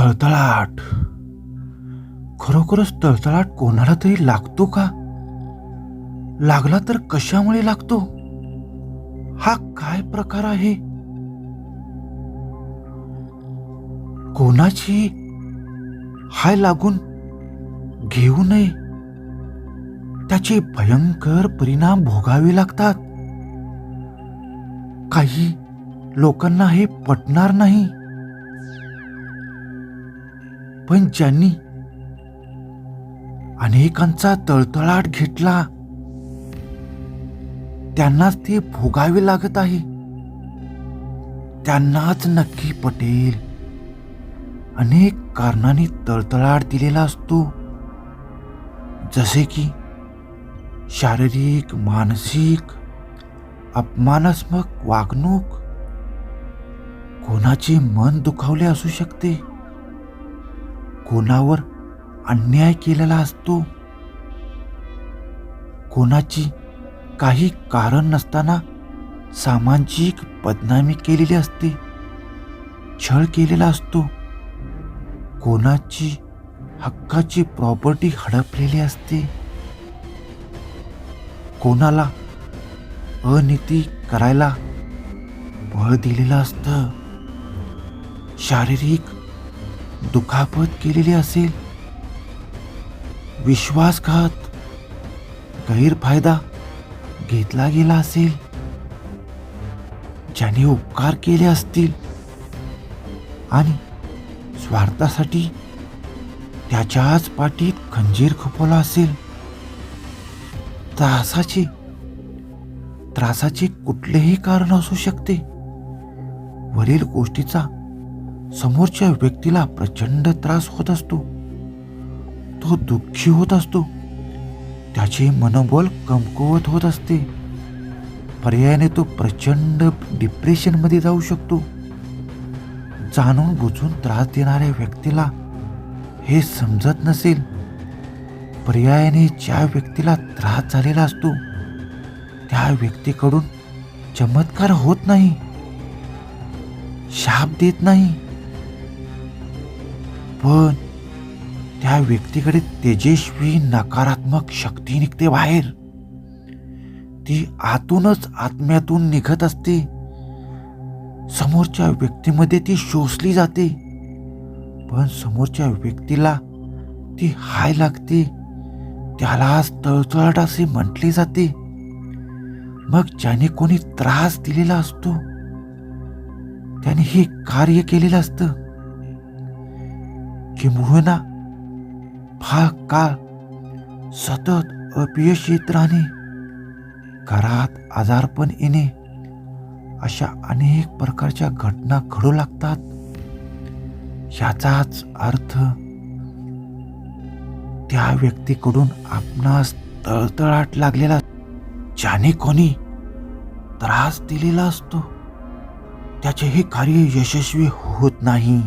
तळतळाट. खरोखरच तळतळाट कोणाला तरी लागतो का? लागला तर कशामुळे लागतो? हा काय प्रकार आहे? कोणाची हाय लागून घेऊ नये? त्याचे भयंकर परिणाम भोगावे लागतात. काही लोकांना हे पटणार नाही. पण ज्यांनी अनेकांचा तळतळाट घेतला त्यांनाच ते भोगावे लागत आहे. त्यांनाच नक्की पटेल. अनेक कारणांनी तळतळाट दिलेला असतो. जसे की शारीरिक मानसिक अपमानात्मक वागणूक कोणाचे मन दुखावले असू शकते. कोणावर अन्याय केलेला असतो? कोणाची काही कारण नसताना सामाजिक बदनामी केलेली असते छळ केलेला असतो. कोणाची हक्काची प्रॉपर्टी हडपलेली असते? कोणाला अनिती करायला बळ दिलेलं असतं? शारीरिक दुखापत केलेली असेल. विश्वासघात गैरफायदा घेतला गेला असेल. ज्याने उपकार केले असतील आणि स्वार्थासाठी त्याच्याच पाठीत खंजीर खपवला असेल. त्रासाचे त्रासाचे कुठलेही कारण असू शकते. वरील गोष्टीचा समोरच्या व्यक्तीला प्रचंड त्रास होत असतो. तो दुःखी होत असतो. त्याचे मनोबल कमकुवत होत असते. पर्यायाने तो प्रचंड डिप्रेशनमध्ये जाऊ शकतो. जाणून बुजून त्रास देणाऱ्या व्यक्तीला हे समजत नसेल. पर्यायाने ज्या व्यक्तीला त्रास झालेला असतो त्या व्यक्तीकडून चमत्कार होत नाही. शाप देत नाही. पण त्या व्यक्तीकडे तेजस्वी नकारात्मक शक्ती निघते बाहेर. ती आतूनच आत्म्यातून निघत असते. समोरच्या व्यक्तीमध्ये ती शोषली जाते. पण समोरच्या व्यक्तीला ती हाय लागते. त्यालाच तळतळाट असे म्हटले जाते. मग ज्याने कोणी त्रास दिलेला असतो त्याने हे कार्य केलेलं असतं. किंबहुना फार काळ सतत अपयश येत राहणे घरात आजारपण येणे अशा अनेक प्रकारच्या घटना घडू लागतात. याचाच अर्थ त्या व्यक्तीकडून आपणास तळतळाट लागलेला ज्याने कोणी त्रास दिलेला असतो त्याचे हे कार्य यशस्वी होत नाही.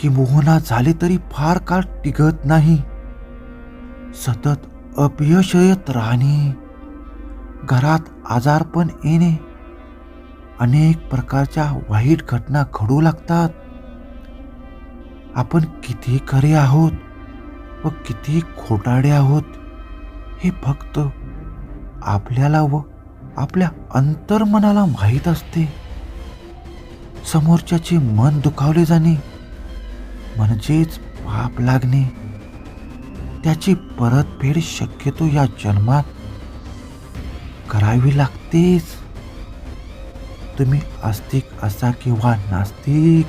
की मोहना झाले तरी फार काळ टिकत नाही. सतत अपयश येत राहणे घरात आजारपण येणे अनेक प्रकारच्या वाईट घटना घडू लागतात. आपण किती खरे आहोत व किती खोटाडे आहोत हे फक्त आपल्याला व आपल्या अंतर्मनाला माहीत असते. समोरच्याचे मन दुखावले जाणे म्हणजेच पाप लागणे. त्याची परतफेड शक्यतो या जन्मात करावी लागतेच. तुम्ही आस्तिक असा किंवा नास्तिक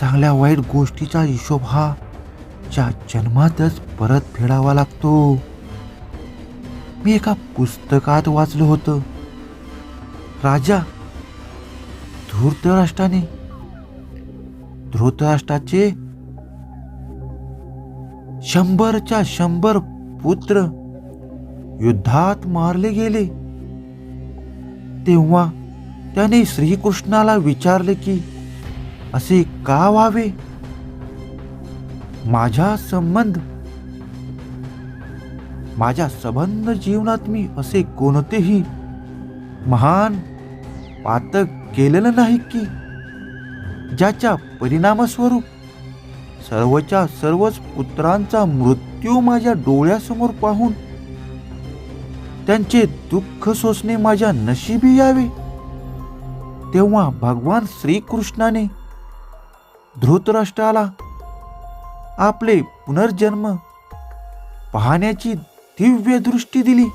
चांगल्या वाईट गोष्टीचा हिशोब हा ज्या जन्मातच परत फेडावा लागतो. मी एका पुस्तकात वाचलं होतं. राजा धूर्तराष्ट्राने धृतराष्ट्राचे शंभरच्या शंभर पुत्र युद्धात मारले गेले. तेव्हा त्याने श्रीकृष्णाला विचारले की असे का व्हावे? माझा संबंध माझ्या संबंध जीवनात मी असे कोणतेही महान पातक केलेलं नाही की ज्याच्या परिणामस्वरूप सर्वच्या सर्वच पुत्रांचा मृत्यू माझ्या डोळ्यासमोर पाहून त्यांचे दुःख सोसणे माझ्या नशिबी यावे. तेव्हा भगवान श्रीकृष्णाने धृतराष्ट्राला आपले पुनर्जन्म पाहण्याची दिव्य दृष्टी दिली.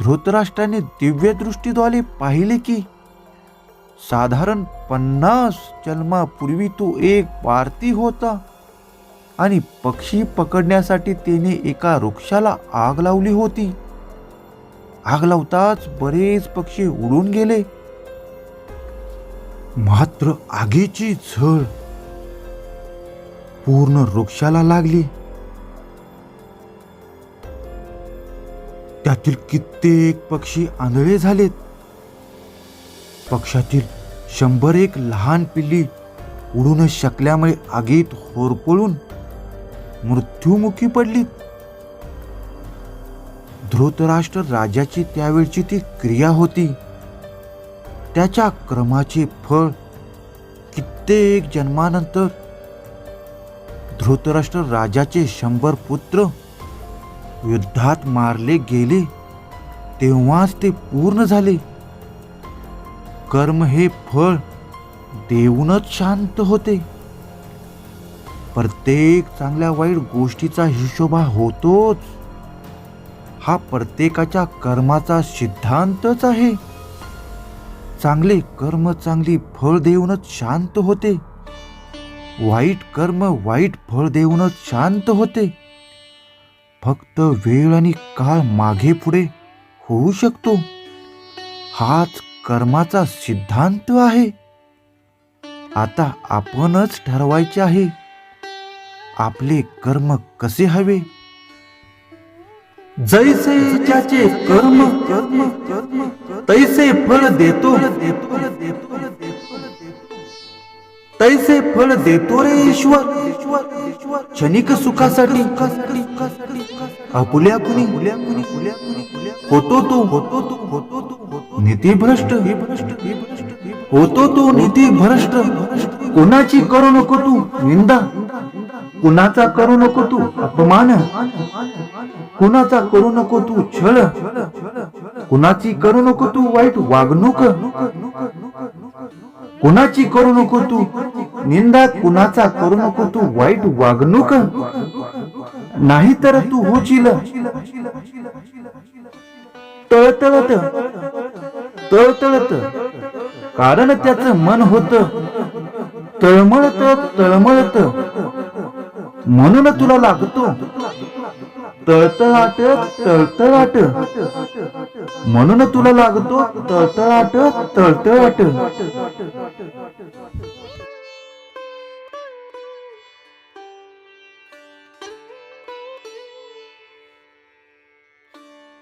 धृतराष्ट्राने दिव्य दृष्टीद्वारे पाहिले की साधारण पन्नास जन्मापूर्वी तो एक पारती होता. आणि पक्षी पकडण्यासाठी त्याने एका वृक्षाला आग लावली होती. आग लावताच बरेच पक्षी उडून गेले. मात्र आगीची झळ पूर्ण वृक्षाला लागली. त्यातील कित्येक पक्षी आंधळे झालेत. पक्षातील शंभर एक लहान पिल्ली उडू न शकल्यामुळे आगीत होरपळून मृत्युमुखी पडली. धृतराष्ट्र राजाची त्यावेळची ती क्रिया होती. त्याच्या क्रमाचे फळ कित्येक जन्मानंतर धृतराष्ट्र राजाचे शंभर पुत्र युद्धात मारले गेले. तेव्हाच ते पूर्ण झाले. कर्म हे फळ देऊनच शांत होते. प्रत्येक चांगल्या वाईट गोष्टीचा हिशोबा होतोच. हा प्रत्येकाच्या कर्माचा सिद्धांतच आहे. चांगले कर्म चांगली फळ देऊनच शांत होते. वाईट कर्म वाईट फळ देऊनच शांत होते. फक्त वेळ आणि काळ मागे पुढे होऊ शकतो. हाच कर्माचा सिद्धांत आहे. आता आपणच ठरवायचे आहे. आपले कर्म कसे हवे? जैसे ज्याचे कर्म कर्म कर्म तैसे फळ देतो. तैसे फळ देतो रे ईश्वर. क्षणिक सुखासाठी. आपुल्या कुणी होतो तो. होतो तो होतो नीती भ्रष्ट. होतो तो नीती भ्रष्ट. कोणाची करू नको तू? निंदा. कुणाचा करू नको तू? अपमान. कुणाचा करू नको तू? छळ. कुणाची करू नको तू? वाईट वागणूक. कुणाची करू नको तू? निंदा. कुणाचा करू नको तू? वाईट वागणूक. नाही तर तू होशील तळतळत. तळतळत. कारण त्याच मन होत. तळमळत तळमळत. म्हणून तुला लागतो. तळतळाट तळतळाट. म्हणून तुला लागतो. तळतळाट तळतळाट.